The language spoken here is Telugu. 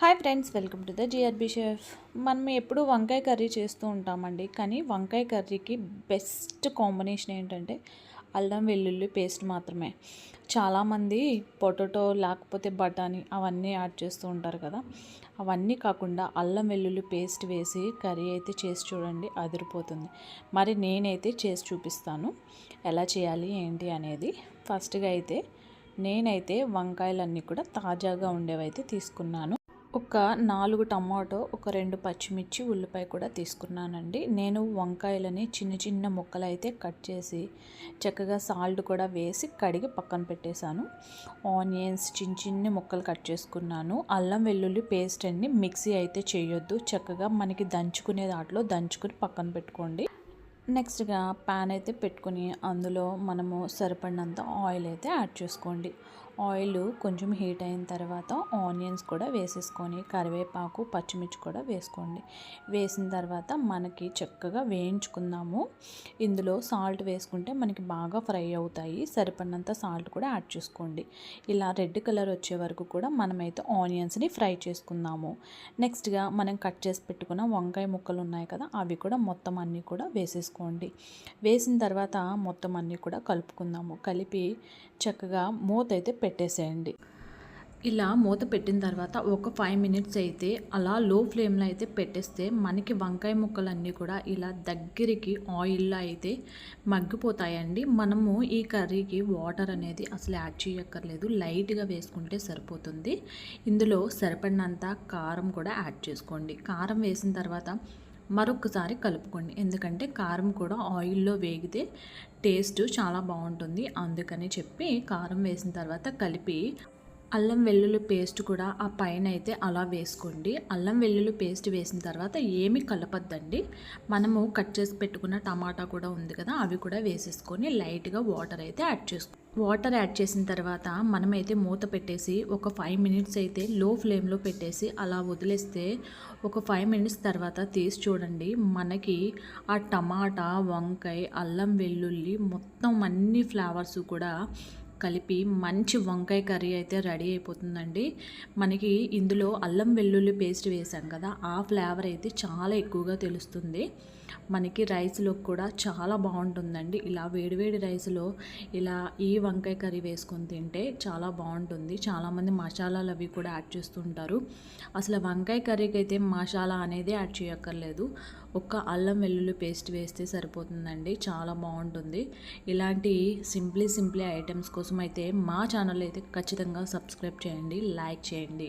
Hi friends welcome to the GRB chef. మనం ఎప్పుడు వంకాయ కర్రీ చేస్తూ ఉంటామండి. కానీ వంకాయ కర్రీకి బెస్ట్ కాంబినేషన్ ఏంటంటే అల్లం వెల్లుల్లి పేస్ట్ మాత్రమే. చాలామంది పొటాటో లేకపోతే బఠానీ అవన్నీ యాడ్ చేస్తూ ఉంటారు కదా. అవన్నీ కాకుండా అల్లం వెల్లుల్లి పేస్ట్ వేసి కర్రీ అయితే చేసి చూడండి అదిరిపోతుంది. మరి నేనైతే చేసి చూపిస్తాను. ఎలా చేయాలి ఏంటి అనేది. ఫస్ట్గా అయితే నేనైతే వంకాయలన్నీ కూడా తాజాగా ఉండేవైతే తీసుకున్నాను. ఒక నాలుగు టమాటో ఒక రెండు పచ్చిమిర్చి ఉల్లిపాయ కూడా తీసుకున్నానండి. నేను వంకాయలని చిన్న చిన్న ముక్కలు అయితే కట్ చేసి చక్కగా సాల్ట్ కూడా వేసి కడిగి పక్కన పెట్టేశాను. ఆనియన్స్ చిన్న చిన్న ముక్కలు కట్ చేసుకున్నాను. అల్లం వెల్లుల్లి పేస్ట్ అన్ని మిక్సీ అయితే చేయొద్దు. చక్కగా మనకి దంచుకునే దాంట్లో దంచుకుని పక్కన పెట్టుకోండి. నెక్స్ట్గా ప్యాన్ అయితే పెట్టుకుని అందులో మనము సరిపడినంత ఆయిల్ అయితే యాడ్ చేసుకోండి. ఆయిల్ కొంచెం హీట్ అయిన తర్వాత ఆనియన్స్ కూడా వేసేసుకొని కరివేపాకు పచ్చిమిర్చి కూడా వేసుకోండి. వేసిన తర్వాత మనకి చక్కగా వేయించుకుందాము. ఇందులో సాల్ట్ వేసుకుంటే మనకి బాగా ఫ్రై అవుతాయి. సరిపడినంత సాల్ట్ కూడా యాడ్ చేసుకోండి. ఇలా రెడ్ కలర్ వచ్చే వరకు కూడా మనమైతే ఆనియన్స్ని ఫ్రై చేసుకుందాము. నెక్స్ట్గా మనం కట్ చేసి పెట్టుకున్న వంకాయ ముక్కలు ఉన్నాయి కదా అవి కూడా మొత్తం అన్నీ కూడా వేసేసుకోండి. వేసిన తర్వాత మొత్తం అన్నీ కూడా కలుపుకుందాము. కలిపి చక్కగా మూత అయితే పెట్టేసేయండి. ఇలా మూత పెట్టిన తర్వాత ఒక ఫైవ్ మినిట్స్ అయితే అలా లో ఫ్లేమ్లో అయితే పెట్టేస్తే మనకి వంకాయ ముక్కలన్నీ కూడా ఇలా దగ్గరికి ఆయిల్లో అయితే మగ్గిపోతాయండి. మనము ఈ కర్రీకి వాటర్ అనేది అసలు యాడ్ చేయక్కర్లేదు. లైట్గా వేసుకుంటే సరిపోతుంది. ఇందులో సరిపడినంత కారం కూడా యాడ్ చేసుకోండి. కారం వేసిన తర్వాత మరొకసారి కలుపుకోండి. ఎందుకంటే కారం కూడా ఆయిల్లో వేగితే టేస్ట్ చాలా బాగుంటుంది. అందుకని చెప్పి కారం వేసిన తర్వాత కలిపి అల్లం వెల్లుల్లి పేస్ట్ కూడా ఆ పైన అయితే అలా వేసుకోండి. అల్లం వెల్లుల్లి పేస్ట్ వేసిన తర్వాత ఏమి కలపద్దండి. మనము కట్ చేసి పెట్టుకున్న టమాటా కూడా ఉంది కదా అవి కూడా వేసేసుకొని లైట్గా వాటర్ అయితే యాడ్ చేసుకో వాటర్ యాడ్ చేసిన తర్వాత మనమైతే మూత పెట్టేసి ఒక ఫైవ్ మినిట్స్ అయితే లో ఫ్లేమ్లో పెట్టేసి అలా వదిలేస్తే ఒక ఫైవ్ మినిట్స్ తర్వాత తీసి చూడండి మనకి ఆ టమాటా వంకాయ అల్లం వెల్లుల్లి మొత్తం అన్ని ఫ్లేవర్స్ కూడా కలిపి మంచి వంకాయ కర్రీ అయితే రెడీ అయిపోతుందండి. మనకి ఇందులో అల్లం వెల్లుల్లి పేస్ట్ వేసాం కదా ఆ ఫ్లేవర్ అయితే చాలా ఎక్కువగా తెలుస్తుంది. మనకి రైస్లో కూడా చాలా బాగుంటుందండి. ఇలా వేడివేడి రైస్లో ఇలా ఈ వంకాయ కర్రీ వేసుకొని తింటే చాలా బాగుంటుంది. చాలామంది మసాలాలు అవి కూడా యాడ్ చేస్తుంటారు. అసలు వంకాయ కర్రీకి అయితే మసాలా అనేది యాడ్ చేయక్కర్లేదు. ఒక్క అల్లం వెల్లుల్లి పేస్ట్ వేస్తే సరిపోతుందండి. చాలా బాగుంటుంది. ఇలాంటి సింప్లీ సింప్లీ ఐటమ్స్ కోసం అయితే మా ఛానల్ అయితే ఖచ్చితంగా సబ్స్క్రైబ్ చేయండి లైక్ చేయండి.